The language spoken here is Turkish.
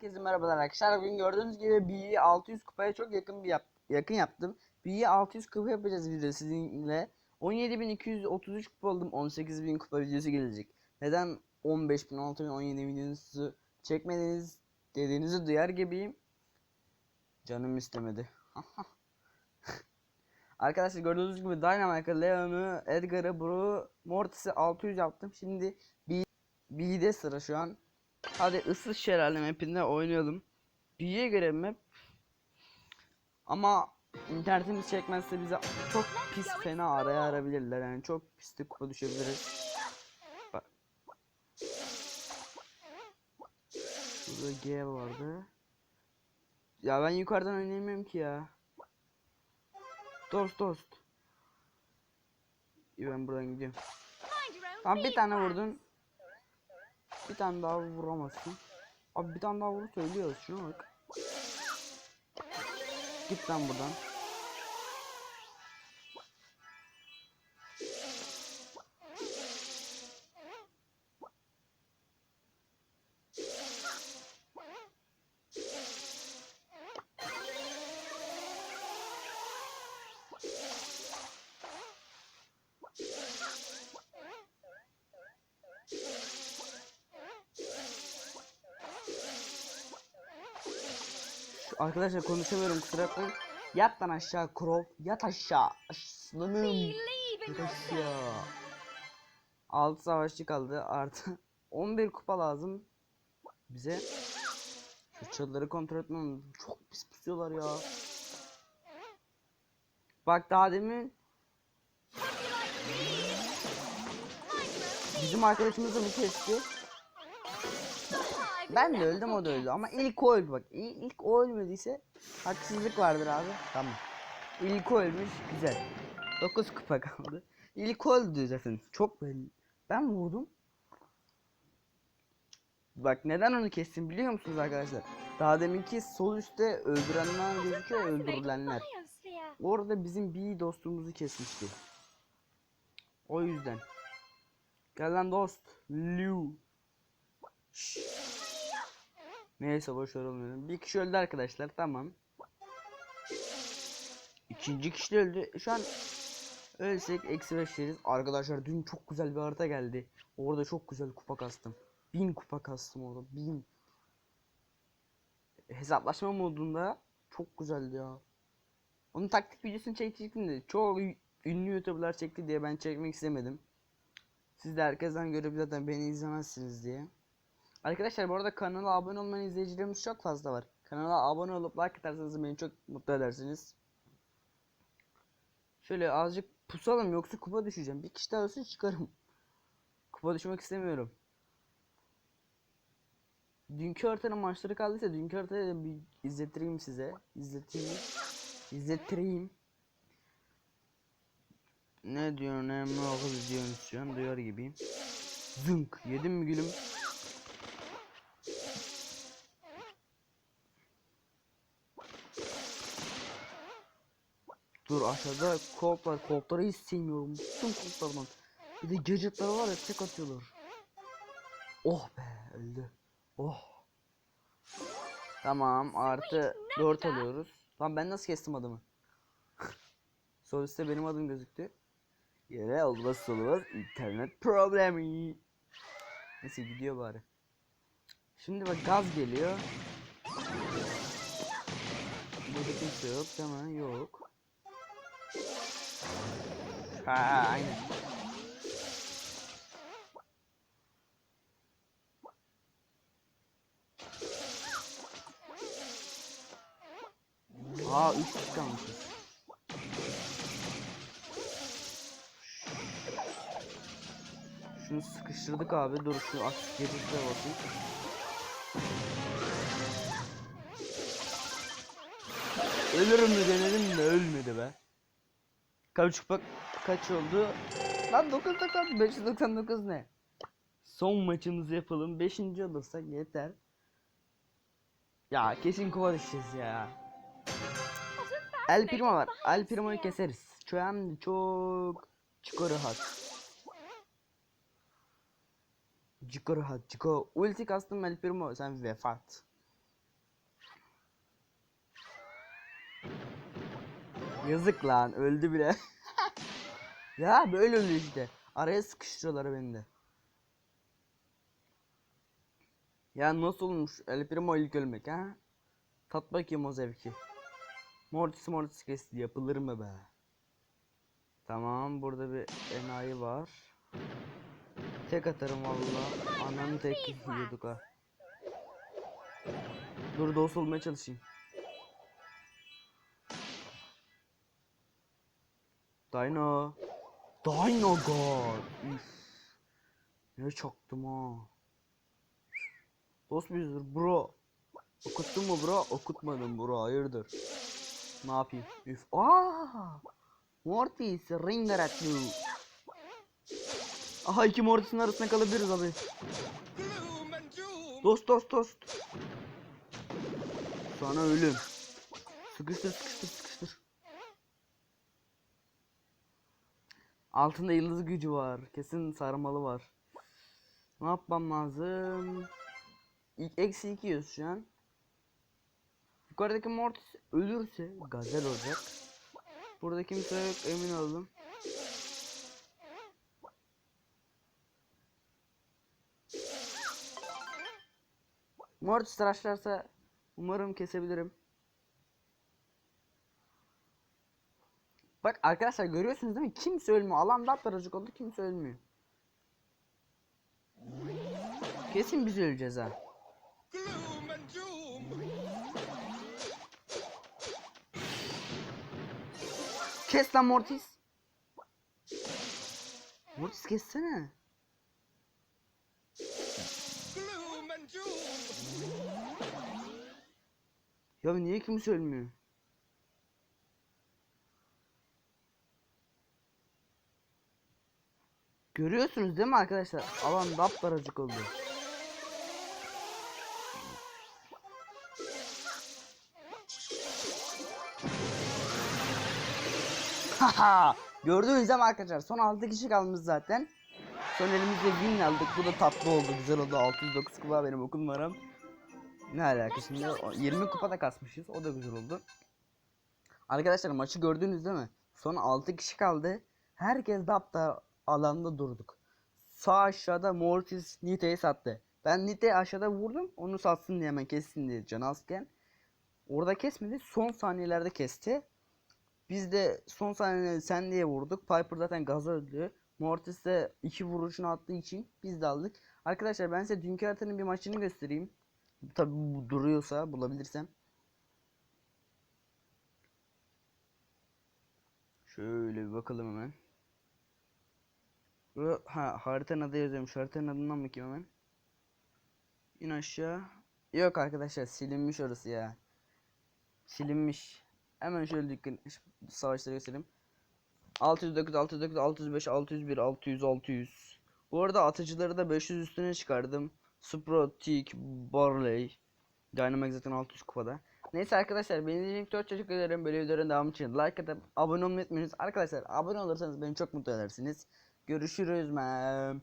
Herkese merhabalar arkadaşlar. Bugün gördüğünüz gibi B'yi 600 kupaya çok yakın bir yap yakın yaptım. B'yi 600 kupa yapacağız video sizinle. 17.233 kupa oldum. 18.000 kupa videosu gelecek. Neden 15.000, 16.000, 17.000 videosu çekmediniz dediğinizi duyar gibiyim. Canım istemedi. Arkadaşlar gördüğünüz gibi Dynamite'ı, Leon'u, Edgar'ı, Bro'u, Mortis'i 600 yaptım. Şimdi B B'de sıra şu an. Hadi ıssız şelale mapinde oynayalım. B'ye göre map. Ama internetimiz çekmezse bize çok pis fena araya arabilirler. Yani çok pis de kupa düşebiliriz. Bak. Burada G vardı. Ya ben yukarıdan oynayamıyorum ki ya. Dost dost. Ben buradan gidiyorum. Tamam bir tane vurdun. Bir tane daha vuramazsın. Abi bir tane daha vur söylüyoruz şuna bak. Git lan buradan. Arkadaşlar konuşamıyorum kusura bakmayın. Yat lan aşağı Crow. Yat aşağı. Aslanım. Yat aşağı. 6 savaşçı kaldı artı 11 kupa lazım bize. Şu çalıları kontrol etmem. Çok pis pusuyorlar ya. Bak daha demin bizim arkadaşımız da bu kesti. Ben de öldüm o da öldü ama ilk o öldü bak. İlk o ölmediyse haksızlık vardır abi. Tamam. İlk o ölmüş güzel. 9 kupa kaldı. İlk öldü zaten. Çok belli. Ben vurdum. Bak neden onu kestim biliyor musunuz arkadaşlar? Daha deminki sol üstte öldürenler gözüküyor öldürülenler. Orada bizim bir dostumuzu kesmişti. O yüzden. Gel lan dost. Liu. Şşş. Neyse boş ver olmuyor. Bir kişi öldü arkadaşlar tamam. İkinci kişi öldü. Şu an ölsek eksi beş yeriz. Arkadaşlar dün çok güzel bir harita geldi. Orada çok güzel kupa kastım. Bin kupa kastım orada. Bin. Hesaplaşma modunda çok güzeldi ya. Onun taktik videosunu çekecektim de çok ünlü youtuberlar çekti diye ben çekmek istemedim. Siz de herkesten görüp zaten beni izlemezsiniz diye. Arkadaşlar bu arada kanala abone olmayan izleyicilerimiz çok fazla var. Kanala abone olup like atarsanız beni çok mutlu edersiniz. Şöyle azıcık pusalım yoksa kupa düşeceğim. Bir kişi daha ölsün çıkarım. Kupa düşmek istemiyorum. Dünkü haritanın maçları kaldıysa dünkü haritayı da bir izlettireyim size. İzleteyim. İzlettireyim. Ne diyor ne mi diyorsun şu an duyar gibiyim. Zınk yedim mi gülüm? Dur aşağıda kop var. Kopları hiç sevmiyorum. Bütün koplardan. Bir de gadgetlar var ya tek atıyorlar. Oh be öldü. Oh. Tamam artı 4 alıyoruz. Tamam ben nasıl kestim adamı? Sol üstte benim adım gözüktü. Yere olmaz olmaz internet problemi. Neyse gidiyor bari. Şimdi bak gaz geliyor. Burada kimse yok değil mi? Yok. Ha aynen. Aa 3 kişi kalmışız. Şunu sıkıştırdık abi. Dur şu aktif gelirse bakayım. Ölürüm mü denedim de ölmedi be. Kaç kupa kaç oldu? Lan 990 599 ne? Son maçımızı yapalım. 5. olursak yeter. Ya kesin kupa düşeceğiz ya. El Primo var. El Primo'yu keseriz. Şu an çok çok rahat. Ciko rahat. Ciko ulti kastım El Primo sen vefat. Yazık lan öldü bile. ya böyle öldü işte. Araya sıkıştırıyorlar beni de. Ya nasıl olmuş El Primo ilk ölmek ha? Tat bakayım o zevki. Mortis Mortis kesti yapılır mı be? Tamam burada bir enayi var. Tek atarım valla. Ananı tek yiyorduk ha. Dur dost olmaya çalışayım. Dino. Dino God. Üf. Ne çaktım ha. Dost muyuzdur bro? Okuttun mu bro? Okutmadım bro hayırdır? Ne yapayım? Üf. Aa! Mortis ringer at you. Aha iki Mortis'in arasında kalabiliriz abi. Dost dost dost. Sana ölüm. Sıkıştır sıkıştır sıkıştır. Altında yıldız gücü var. Kesin sarmalı var. Ne yapmam lazım? İlk eksi 200 şu an. Yukarıdaki Mortis ölürse gazel olacak. Burada kimse yok emin oldum. Mortis tıraşlarsa umarım kesebilirim. Bak arkadaşlar görüyorsunuz değil mi? Kimse ölmüyor. Alan daracık oldu kimse ölmüyor. Kesin biz öleceğiz ha. Kes lan Mortis. Mortis kessene. Ya niye kimse ölmüyor? Görüyorsunuz değil mi arkadaşlar? Alan daracık oldu. Haha! Gördünüz değil mi arkadaşlar? Son 6 kişi kalmış zaten. Son elimizde win aldık. Bu da tatlı oldu. Güzel oldu. 609 kupa benim okul numaram. Ne alaka şimdi? O- 20 kupa da kasmışız. O da güzel oldu. Arkadaşlar maçı gördünüz değil mi? Son 6 kişi kaldı. Herkes de hatta alanda durduk. Sağ aşağıda Mortis Nite'yi sattı. Ben Nite'yi aşağıda vurdum. Onu satsın diye hemen kessin diye can azken. Orada kesmedi. Son saniyelerde kesti. Biz de son saniyede sen diye vurduk. Piper zaten gaza öldü. Mortis de iki vuruşunu attığı için biz de aldık. Arkadaşlar ben size dünkü haritanın bir maçını göstereyim. Tabi bu duruyorsa bulabilirsem. Şöyle bir bakalım hemen. Bu- Ha haritanın adı yazıyorum. Şu haritanın adından bakayım hemen. İn aşağı. Yok arkadaşlar silinmiş orası ya. Silinmiş. Hemen şöyle dükkan savaşları göstereyim. 609, 609, 605, 601, 600, 600. Bu arada atıcıları da 500 üstüne çıkardım. Sprout, Tick, Barley. Dynamax zaten 600 kupada. Neyse arkadaşlar beni izlediğiniz için çok teşekkür ederim. Böyle videoların devamı için like atıp abone olmayı unutmayınız. Arkadaşlar abone olursanız beni çok mutlu edersiniz. Görüşürüz. Man.